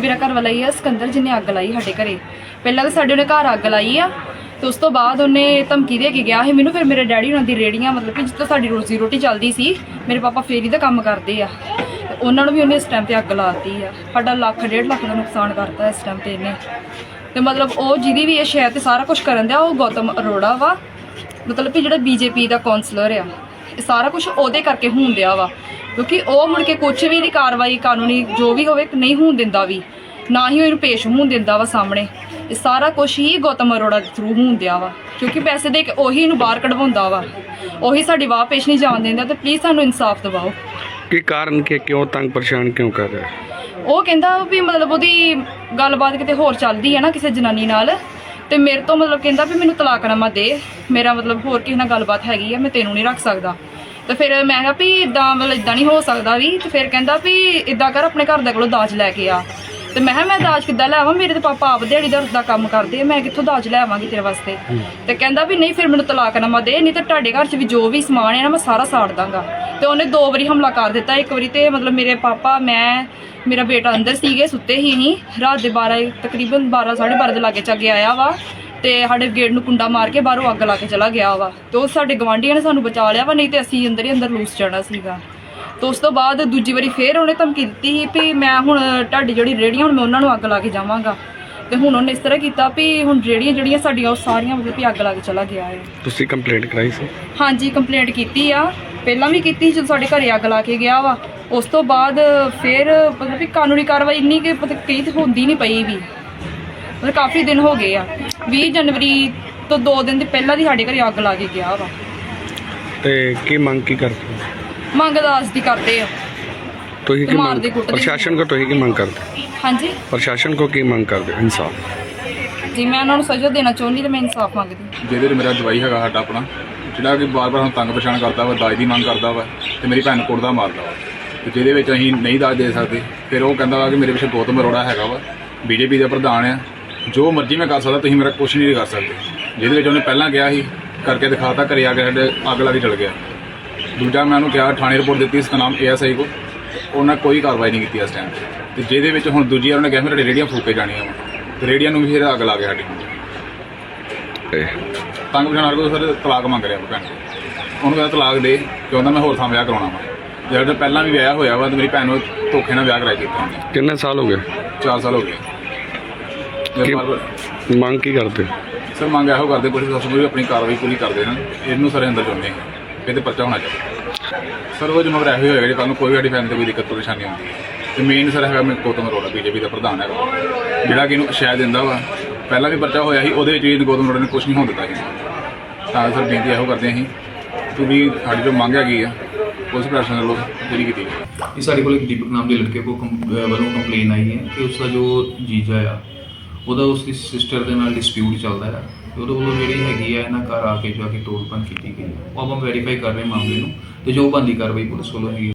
ਮੇਰਾ ਘਰ ਵਾਲਾ ਹੀ ਆ, ਸਿਕੰਦਰ ਜਿਹਨੇ ਅੱਗ ਲਾਈ ਸਾਡੇ ਘਰੇ। ਪਹਿਲਾਂ ਤਾਂ ਸਾਡੇ ਉਹਨੇ ਘਰ ਅੱਗ ਲਾਈ ਆ, ਤੇ ਉਸ ਤੋਂ ਬਾਅਦ ਉਹਨੇ ਧਮਕੀ ਦੇ ਕੇ ਗਿਆ ਸੀ ਮੈਨੂੰ, ਫਿਰ ਮੇਰੇ ਡੈਡੀ ਉਹਨਾਂ ਦੀ ਰੇੜੀਆਂ ਮਤਲਬ ਕਿ ਜਿੱਥੇ ਸਾਡੀ ਰੋਜ਼ੀ ਰੋਟੀ ਚੱਲਦੀ ਸੀ, ਮੇਰੇ ਪਾਪਾ ਫੇਰੀ ਦਾ ਕੰਮ ਕਰਦੇ ਆ। ਤੇ ਉਹਨਾਂ ਨੂੰ ਵੀ ਉਹਨੇ ਇਸ ਟਾਈਮ ਤੇ ਅੱਗ ਲਾਤੀ ਆ। ਸਾਡਾ ਲੱਖ, ਡੇਢ ਲੱਖ ਦਾ ਨੁਕਸਾਨ ਕਰਤਾ ਇਸ ਟਾਈਮ ਤੇ ਇਹਨੇ। ਤੇ ਮਤਲਬ ਉਹ ਜਿਹਦੀ ਵੀ ਇਹ ਸ਼ਹਿਰ ਤੇ ਸਾਰਾ ਕੁਝ ਕਰਨ ਦਿਆ, ਉਹ ਗੌਤਮ ਅਰੋੜਾ ਵਾ। ਮਤਲਬ ਕਿ ਜਿਹੜਾ ਬੀਜੇਪੀ ਦਾ ਕਾਉਂਸਲਰ ਆ, ਇਹ ਸਾਰਾ ਕੁਝ ਉਹਦੇ ਕਰਕੇ ਹੋਣ ਵਾ। ਕਿਉਂਕਿ ਉਹ ਮੁੜ ਕੇ ਕੁਝ ਵੀ ਦੀ ਕਾਰਵਾਈ ਕਾਨੂੰਨੀ ਜੋ ਵੀ ਹੋਵੇ ਨਹੀਂ ਹੋਣ ਦਿੰਦਾ ਵੀ ਨਾ ਹੀ ਉਹ ਇਹਨੂੰ ਪੇਸ਼ ਹੋਣ ਦਿੰਦਾ ਵਾ ਸਾਹਮਣੇ। ਇਹ ਸਾਰਾ ਕੁਝ ਹੀ ਗੌਤਮ ਅਰੋੜਾ ਦੇ ਥਰੂ ਹੋਣ ਦਿਆ ਵਾ ਕਿਉਂਕਿ ਪੈਸੇ ਦੇ ਕੇ ਉਹੀ ਇਹਨੂੰ ਬਾਹਰ ਕਢਵਾਉਂਦਾ ਵਾ। ਉਹੀ ਸਾਡੀ ਵਾਹ ਪੇਸ਼ ਨਹੀਂ ਜਾਣ ਦਿੰਦਾ ਤੇ ਪਲੀਜ਼ ਸਾਨੂੰ ਇਨਸਾਫ ਦਿਵਾਓ। ਕੀ ਕਾਰਨ ਕਿ ਕਿਉਂ ਤੰਗ ਪਰੇਸ਼ਾਨ ਕਿਉਂ ਕਰ ਰਿਹਾ? ਉਹ ਕਹਿੰਦਾ ਵੀ ਮਤਲਬ ਉਹਦੀ ਗੱਲਬਾਤ ਕਿਤੇ ਹੋਰ ਚੱਲਦੀ ਹੈ ਨਾ ਕਿਸੇ ਜਨਾਨੀ ਨਾਲ ਤੇ ਮੇਰੇ ਤੋਂ ਮਤਲਬ ਕਹਿੰਦਾ ਵੀ ਮੈਨੂੰ ਤਲਾਕਨਾਮਾ ਦੇ। ਮੇਰਾ ਮਤਲਬ ਹੋਰ ਕਿਸੇ ਨਾਲ ਗੱਲਬਾਤ ਹੈਗੀ ਆ ਮੈਂ ਤੈਨੂੰ ਨਹੀਂ ਰੱਖ ਸਕਦਾ। ਤੇ ਫਿਰ ਮੈਂ ਕਿਹਾ ਵੀ ਇਦਾਂ ਮਤਲਬ ਇਦਾਂ ਨਹੀਂ ਹੋ ਸਕਦਾ ਵੀ, ਤੇ ਫਿਰ ਕਹਿੰਦਾ ਵੀ ਇਦਾਂ ਕਰ ਆਪਣੇ ਘਰ ਦੇ ਕੋਲੋਂ ਦਾਜ ਲੈ ਕੇ ਆ। ਤੇ ਮੈਂ ਕਿਹਾ, ਮੈਂ ਦਾਜ ਕਿੱਦਾਂ ਲੈਵਾਂ? ਮੇਰੇ ਤੇ ਪਾਪਾ ਆਪ ਦਿਹਾੜੀ ਦਾ ਦਾ ਕੰਮ ਕਰਦੇ ਆ, ਮੈਂ ਕਿੱਥੋਂ ਦਾਜ ਲੈਵਾਂਗੀ ਤੇਰੇ ਵਾਸਤੇ? ਤੇ ਕਹਿੰਦਾ ਵੀ ਨਹੀਂ, ਫਿਰ ਮੈਨੂੰ ਤਲਾਕ ਤਲਾਕਨਾਮਾ ਦੇ, ਨਹੀਂ ਤਾਂ ਤੁਹਾਡੇ ਘਰ 'ਚ ਵੀ ਜੋ ਵੀ ਸਮਾਨ ਹੈ ਨਾ, ਮੈਂ ਸਾਰਾ ਸਾੜ ਦਾਂਗਾ। ਤੇ ਉਹਨੇ ਦੋ ਵਾਰੀ ਹਮਲਾ ਕਰ ਦਿੱਤਾ। ਇੱਕ ਵਾਰੀ ਤੇ ਮਤਲਬ ਮੇਰੇ ਪਾਪਾ, ਮੈਂ, ਮੇਰਾ ਬੇਟਾ ਅੰਦਰ ਸੀਗੇ, ਸੁੱਤੇ ਹੀ ਨਹੀਂ। ਰਾਤ ਦੇ 12 ਤਕਰੀਬਨ 12 12:30 ਦੇ ਲਾਗੇ ਚੱਗੇ ਆਇਆ ਵਾ। ਤੇ ਸਾਡੇ ਗੇਟ ਨੂੰ ਕੁੰਡਾ ਮਾਰ ਕੇ ਬਾਹਰੋਂ ਅੱਗ ਲਾ ਕੇ ਚਲਾ ਗਿਆ ਵਾ ਤੇ ਉਹ ਸਾਡੇ ਗਵਾਂਢੀਆਂ ਨੇ ਸਾਨੂੰ ਬਚਾ ਲਿਆ ਵਾ ਨਹੀਂ ਤੇ ਅਸੀਂ ਅੰਦਰ ਹੀ ਅੰਦਰ ਲੂਸ ਜਾਣਾ ਸੀਗਾ। ਤੇ ਉਸ ਤੋਂ ਬਾਅਦ ਦੂਜੀ ਵਾਰੀ ਫੇਰ ਉਹਨੇ ਧਮਕੀ ਦਿੱਤੀ ਸੀ ਵੀ ਮੈਂ ਹੁਣ ਤੁਹਾਡੀ ਜਿਹੜੀ ਰੇੜੀਆਂ ਹੁਣ ਮੈਂ ਉਹਨਾਂ ਨੂੰ ਅੱਗ ਲਾ ਕੇ ਜਾਵਾਂਗਾ। ਤੇ ਹੁਣ ਉਹਨੇ ਇਸ ਤਰ੍ਹਾਂ ਕੀਤਾ ਵੀ ਹੁਣ ਰੇੜੀਆਂ ਜਿਹੜੀਆਂ ਸਾਡੀਆਂ ਉਹ ਸਾਰੀਆਂ ਮਤਲਬ ਵੀ ਅੱਗ ਲਾ ਕੇ ਚਲਾ ਗਿਆ ਹੈ। ਤੁਸੀਂ ਕੰਪਲੇਂਟ ਕਰਾਈ ਸੀ? ਹਾਂਜੀ ਕੰਪਲੇਂਟ ਕੀਤੀ ਆ। ਪਹਿਲਾਂ ਵੀ ਕੀਤੀ ਸੀ ਜਦੋਂ ਸਾਡੇ ਘਰੇ ਅੱਗ ਲਾ ਕੇ ਗਿਆ ਵਾ। ਉਸ ਤੋਂ ਬਾਅਦ ਫਿਰ ਮਤਲਬ ਵੀ ਕਾਨੂੰਨੀ ਕਾਰਵਾਈ ਇੰਨੀ ਕਿ ਪਤਾ ਕਈ ਤੇ ਹੁੰਦੀ ਨਹੀਂ ਪਈ ਵੀ। ਮਤਲਬ ਕਾਫੀ ਦਿਨ ਹੋ ਗਏ ਆ। 20 ਜਨਵਰੀ ਤੋਂ 2 ਦਿਨ ਦੇ ਪਹਿਲਾਂ ਦੀ ਸਾਡੇ ਘਰੇ ਅੱਗ ਲਾ ਕੇ ਗਿਆ ਵਾ। ਤੇ ਕੀ ਮੰਗ ਕੀ ਕਰਦੇ ਹੋ? ਮੰਗ ਦਾਸ ਦੀ ਕਰਦੇ ਆ। ਤੁਸੀਂ ਕੀ ਮੰਗ ਕੁੱਟਦੇ ਪ੍ਰਸ਼ਾਸਨ ਕੋ ਤੁਸੀਂ ਕੀ ਮੰਗ ਕਰਦੇ ਹਾਂਜੀ। ਪ੍ਰਸ਼ਾਸਨ ਕੋ ਕੀ ਮੰਗ ਕਰਦੇ ਹੋ? ਇਨਸਾਫ। ਜੀ ਮੈਂ ਉਹਨਾਂ ਨੂੰ ਸਜ਼ਾ ਦੇਣਾ ਚਾਹੁੰਦੀ ਤੇ ਮੈਂ ਇਨਸਾਫ ਮੰਗਦੀ। ਜਿਹਦੇ ਤੇ ਮੇਰਾ ਜਵਾਈ ਹੈਗਾ ਸਾਡਾ ਆਪਣਾ ਜਿਹੜਾ ਕਿ ਬਾਰ-ਬਾਰ ਹੁਣ ਤੰਗ ਪਰੇਸ਼ਾਨ ਕਰਦਾ ਵਾ ਦਾਜ ਦੀ ਮੰਗ ਕਰਦਾ ਵਾ ਤੇ ਮੇਰੀ ਭੈਣ ਨੂੰ ਕੁੱਟਦਾ ਮਾਰਦਾ ਵਾ। ਤੇ ਜਿਹਦੇ ਵਿੱਚ ਅਸੀਂ ਨਹੀਂ ਦਾਜ ਦੇ ਸਕਦੇ ਫਿਰ ਉਹ ਕਹਿੰਦਾ ਵਾ ਕਿ ਮੇਰੇ ਪਿੱਛੇ ਗੌਤਮ ਅਰੋੜਾ ਹੈਗਾ ਵਾ। ਬੀਜੇਪੀ ਦਾ ਪ੍ਰਧਾਨ ਆ ਜੋ ਮਰਜ਼ੀ ਮੈਂ ਕਰ ਸਕਦਾ ਤੁਸੀਂ ਮੇਰਾ ਕੁਝ ਨਹੀਂ ਕਰ ਸਕਦੇ। ਜਿਹਦੇ ਵਿੱਚ ਉਹਨੇ ਪਹਿਲਾਂ ਕਿਹਾ ਸੀ ਕਰਕੇ ਦਿਖਾਤਾ ਘਰੇ ਆ ਕੇ ਸਾਡੇ ਅੱਗ ਲਾ ਕੇ ਚਲ ਗਿਆ। ਦੂਜਾ ਮੈਂ ਉਹਨੂੰ ਕਿਹਾ ਥਾਣੇ ਰਿਪੋਰਟ ਦਿੱਤੀ ਇਸ ਨਾਮ ਏਐਸਆਈ ਕੋ ਉਹਨਾਂ ਕੋਈ ਕਾਰਵਾਈ ਨਹੀਂ ਕੀਤੀ ਇਸ ਟਾਈਮ ਤੇ। ਜਿਹਦੇ ਵਿੱਚ ਹੁਣ ਦੂਜੀ ਉਹਨੇ ਕਿਹਾ ਮੇਰੇ ਰੇੜੀਆਂ ਫੂਕੇ ਜਾਣੀਆਂ ਵਾ। ਤੇ ਰੇੜੀਆਂ ਨੂੰ ਵੀ ਫਿਰ ਅੱਗ ਲਾ ਕੇ ਸਾਡੀ। ਤੇ ਤੰਗ ਪਛਾਣ ਕੋ ਫਿਰ ਤਲਾਕ ਮੰਗ ਰਿਹਾ ਭੈਣ। ਉਹਨੂੰ ਕਹਿੰਦਾ ਤਲਾਕ ਦੇ ਕਿਉਂਦਾ ਮੈਂ ਹੋਰ ਥਾਂ ਵਿਆਹ ਕਰਾਉਣਾ ਵਾ। ਜਿਹੜਾ ਪਹਿਲਾਂ ਵੀ ਵਿਆਹ ਹੋਇਆ ਵਾ ਤੇ ਮੇਰੀ ਭੈਣ ਨੂੰ ਧੋਖੇ ਨਾਲ ਵਿਆਹ ਦਿੱਤਾ ਉਹਨੇ। ਕਿੰਨੇ ਸਾਲ ਹੋ ਗਏ? 4 ਸਾਲ ਹੋ ਗਏ। ਕੀ ਮੰਗ ਕੀ ਕਰਦੇ? ਸਰ ਮੰਗ ਇਹੋ ਕਰਦੇ ਪੁਲਿਸ ਪ੍ਰਸ਼ਾਸਨ ਵੀ ਆਪਣੀ ਕਾਰਵਾਈ ਪੂਰੀ ਕਰਦੇ ਹਨ। ਇਹਨੂੰ ਸਾਰੇ ਅੰਦਰ ਚਾਹੁੰਦੇ ਹਾਂ। ਇਹਦੇ ਪਰਚਾ ਹੋਣਾ ਚਾਹੀਦਾ। ਸਰ ਉਹ ਜਿੰਮੇਵਾਰ ਇਹੋ ਹੀ ਹੋਏਗਾ ਜੇ ਕੱਲ ਨੂੰ ਕੋਈ ਵੀ ਸਾਡੀ ਫੈਮਿਲੀ ਤੇ ਕੋਈ ਦਿੱਕਤ ਪਰੇਸ਼ਾਨੀ ਆਉਂਦੀ ਹੈ। ਤੇ ਮੇਨ ਸਰ ਹੈਗਾ ਮੈਂ ਗੌਤਮ ਅਰੋੜਾ ਬੀਜੇਪੀ ਦਾ ਪ੍ਰਧਾਨ ਹੈਗਾ। ਜਿਹੜਾ ਕਿ ਇਹਨੂੰ ਸ਼ਾਇਦ ਦਿੰਦਾ ਵਾ। ਪਹਿਲਾਂ ਵੀ ਪਰਚਾ ਹੋਇਆ ਸੀ ਉਹਦੇ ਵਿੱਚ ਵੀ ਗੌਤਮ ਅਰੋੜਾ ਨੇ ਕੁਝ ਨਹੀਂ ਹੋਣ ਦਿੱਤਾ ਸੀ। ਤਾਂ ਸਰ ਬੇਨਤੀ ਇਹੋ ਕਰਦੇ ਹਾਂ ਅਸੀਂ ਕਿ ਵੀ ਸਾਡੀ ਜੋ ਮੰਗ ਹੈਗੀ ਆ ਪੁਲਿਸ ਪ੍ਰਸ਼ਾਸਨ ਵੱਲੋਂ ਪੂਰੀ ਕੀਤੀ ਜਾਵੇ। ਇਹ ਸਾਡੇ ਕੋਲ ਇੱਕ ਦੀਪਕ ਨਾਮ ਦੇ ਲੜਕੇ ਕੋ ਕੰਪ- ਅਹ ਵੱਲੋਂ ਕੰਪਲੇਨ ਆਈ ਹੈ ਕਿ ਉਸ ਦਾ ਜੋ ਜੀਜਾ ਆ ਉਹਦਾ ਉਸ ਦੀ ਸਿਸਟਰ ਦੇ ਨਾਲ ਡਿਸਪਿਊਟ ਚੱਲਦਾ ਹੈ ਤੇ ਉਹਦੇ ਵੱਲੋਂ ਜਿਹੜੀ ਹੈਗੀ ਆ ਇਹਨਾਂ ਘਰ ਆ ਕੇ ਜਾ ਕੇ ਤੋੜ ਭੰਨ ਕੀਤੀ ਗਈ ਹੈ। ਉਹ ਆਪਾਂ ਵੈਰੀਫਾਈ ਕਰ ਰਹੇ ਮਾਮਲੇ ਨੂੰ ਤੇ ਜੋ ਬੰਦੀ ਕਾਰਵਾਈ ਪੁਲਿਸ ਵੱਲੋਂ ਹੈਗੀ